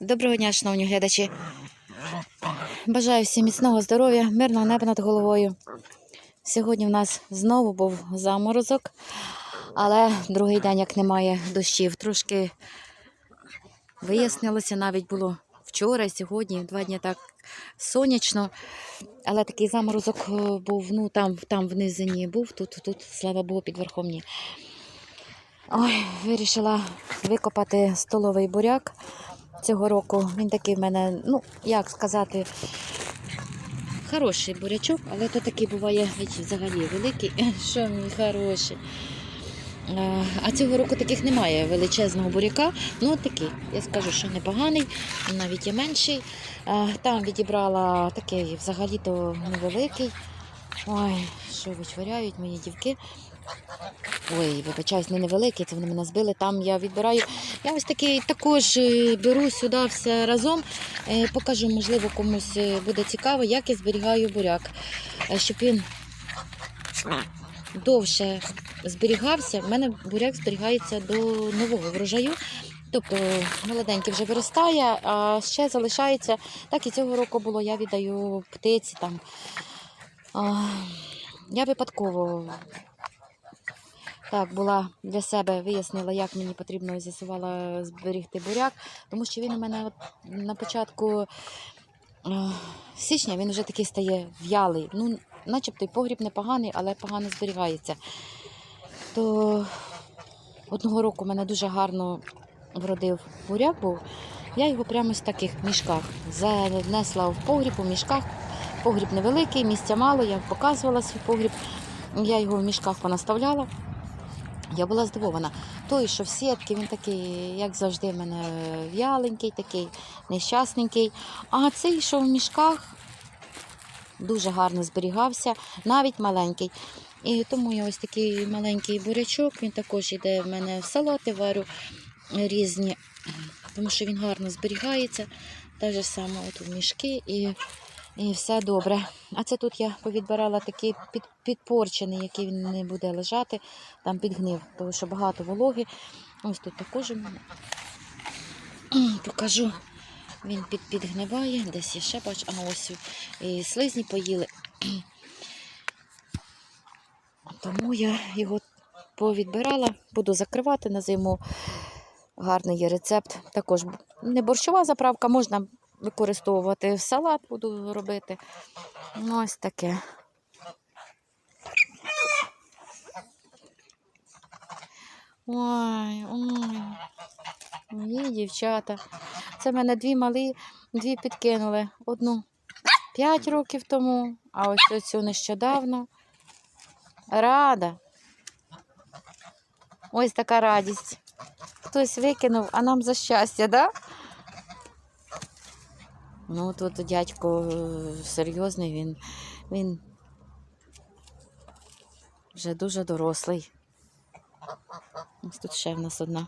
Доброго дня, шановні глядачі. Бажаю всім міцного здоров'я, мирного неба над головою. Сьогодні в нас знову був заморозок, але другий день, як немає дощів, трошки вияснилося, навіть було вчора сьогодні, два дні так сонячно. Але такий заморозок е, був, ну там, там в низині був, тут, тут, слава Богу, під верхом. Ой, вирішила викопати столовий буряк цього року. Він такий в мене, ну, як сказати, хороший бурячок, але то такий буває взагалі великий. Що мій хороший. А цього року таких немає величезного буряка. Ну, такий. Я скажу, що непоганий, навіть і менший. Там відібрала такий взагалі-то невеликий. Ой, що вичваряють мої дівки. Ой, вибачаюсь, не невеликий, це вони мене збили. Там я відбираю. Я ось такий також е, беру сюди все разом. Е, Покажу, можливо, комусь е, буде цікаво, як я зберігаю буряк. Щоб він довше зберігався. У мене буряк зберігається до нового врожаю. Тобто молоденький вже виростає, а ще залишається. Так і цього року було, я віддаю птиці там. Я випадково так, була для себе, вияснила, як мені потрібно з'ясувала зберігти буряк, тому що він у мене от на початку е, січня він вже такий стає в'ялий. Ну, начебто й погріб непоганий, але погано зберігається. То одного року мене дуже гарно вродив буряк був. Я його прямо з таких мішках занесла в погріб у мішках. Погріб невеликий, місця мало, я показувала свій погріб. Я його в мішках понаставляла. Я була здивована. Той, що в сітки, він такий, як завжди, в мене в'яленький, такий нещасненький. А цей, що в мішках, дуже гарно зберігався, навіть маленький. І тому я ось такий маленький бурячок, він також йде в мене в салати, варю різні, тому що він гарно зберігається. Так же само от в мішки і, і все добре. А це тут я повідбирала такий під, підпорчений, який він не буде лежати, там підгнив, тому що багато вологи. Ось тут також у мене. покажу. Він під, підгниває, десь я ще бачу, а ось і слизні поїли. Тому я його повідбирала, буду закривати на зиму. Гарний є рецепт. Також не борщова заправка, можна використовувати салат, буду робити. Ну, ось таке. Ой, ой. Мої дівчата. Це мене дві малі, дві підкинули. Одну 5 років тому, а ось оцю нещодавно. Рада. Ось така радість. Хтось викинув, а нам за щастя, да? Ну, тут дядько е, серйозний, він, він вже дуже дорослий. Ось тут ще в нас одна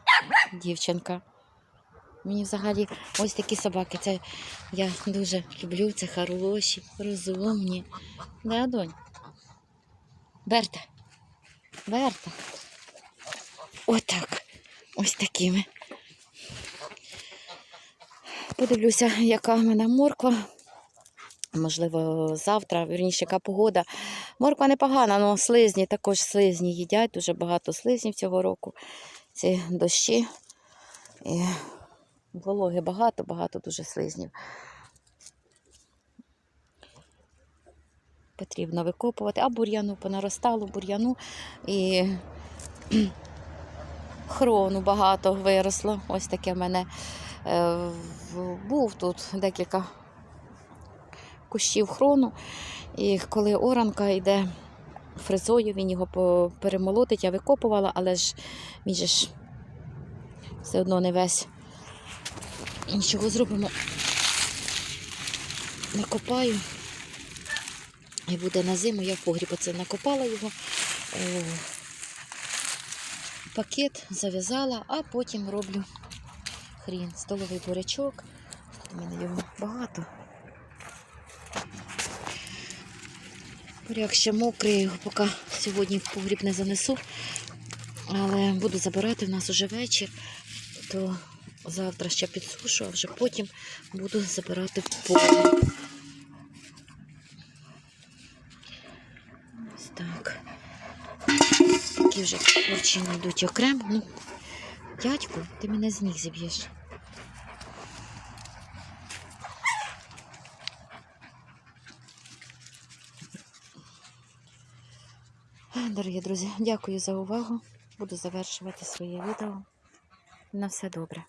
дівчинка. Мені взагалі ось такі собаки. Це я дуже люблю, це хороші, розумні. Да, донь? Берта. Берта. Отак. Ось такими. Подивлюся, яка в мене морква. Можливо, завтра, вірніше, яка погода. Морква непогана, але слизні, також слизні їдять. Дуже багато слизнів цього року. Ці дощі. І вологи багато, багато дуже слизнів. Потрібно викопувати, а бур'яну понаростало, бур'яну і хрону багато виросло. Ось таке в мене був тут декілька кущів хрону. І коли оранка йде фрезою, він його перемолотить, я викопувала, але ж він ж все одно не весь. Нічого зробимо. Накопаю. І буде на зиму, я в погріб оце накопала його. Е, пакет зав'язала, а потім роблю хрін. Столовий бурячок. У мене його багато. Буряк ще мокрий, його поки сьогодні в погріб не занесу. Але буду забирати в нас уже вечір, то Завтра ще підсушу, а вже потім буду забирати в поле. Ось так. Такі вже корчини йдуть окремо. Ну, дядьку, ти мене з ніг зіб'єш. Дорогі друзі, дякую за увагу. Буду завершувати своє відео. На все добре.